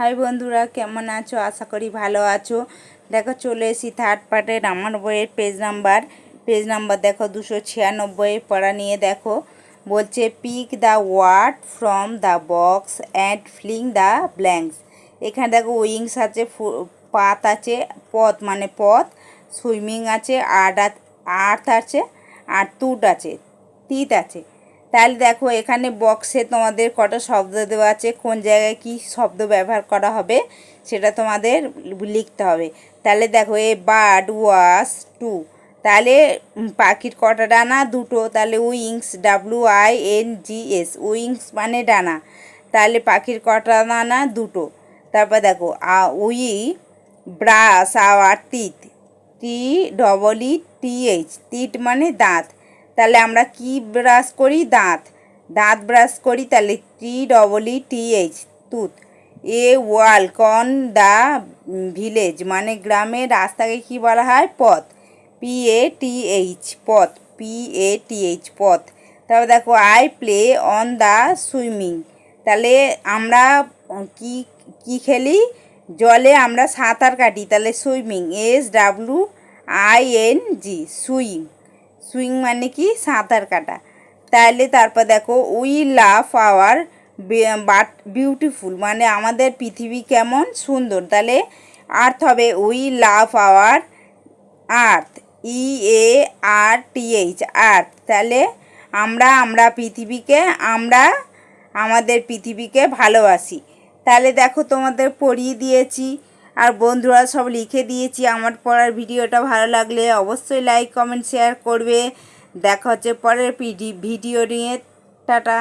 High বন্ধুরা, কেমন আছো? আশা করি ভালো আছো। দেখো, চলে এসি থার্ড পার্টের আমার বইয়ের পেজ নাম্বার পেজ নাম্বার দেখো, দুশো ছিয়ানব্বই পড়া নিয়ে দেখো। বলছে pick the word from the box and filling the blanks এখানে দেখো উইংস আছে পাত আছে, পথ মানে পথ। সুইমিং আছে আর্ট আর্থ আছে, আর তুট আছে তিত আছে। তাহলে দেখো, এখানে বক্সে তোমাদের কটা শব্দ দেওয়া আছে, কোন জায়গায় কি শব্দ ব্যবহার করা হবে, সেটা তোমাদের লিখতে হবে। তাহলে দেখো, এ বার্ড ওয়াস টু তাহলে পাখির কটা ডানা? দুটো। তাহলে wings W I N G S wings মানে ডানা। তাহলে পাখির কটা ডানা? দুটো। তারপর দেখো, আ, we brush our teeth T, double E, T, H. Teeth মানে দাঁত। তাহলে আমরা কি ব্রাশ করি? দাঁত। দাঁত ব্রাশ করি, তাহলে T double E T H তুত এ ওয়াল কন দ্য ভিলেজ মানে গ্রামের রাস্তাকে কি বলা হয়? Path. P A T H path. P A T H path. তারপর দেখো I play on the swimming তাহলে আমরা কি কি খেলি? জলে আমরা সাঁতার কাটি, তাহলে swimming S W I N G swing swing মানে কি? সাঁতার কাটা। তাহলে তারপর দেখো, we love our but beautiful মানে আমাদের পৃথিবী কেমন সুন্দর। তাহলে আর্থ হবে we love our earth E A R T H earth. তাহলে আমরা আমরা পৃথিবীকে, আমরা আমাদের পৃথিবীকে ভালোবাসি। তাহলে দেখো তোমাদের পড়িয়ে দিয়েছি। আর বন্ধুরা সব লিখে দিয়েছি আমার পড়ার ভিডিওটা ভালো লাগলে অবশ্যই লাইক কমেন্ট শেয়ার করবে। দেখা হচ্ছে পরের পিডি ভিডিও নিয়ে। টাটা।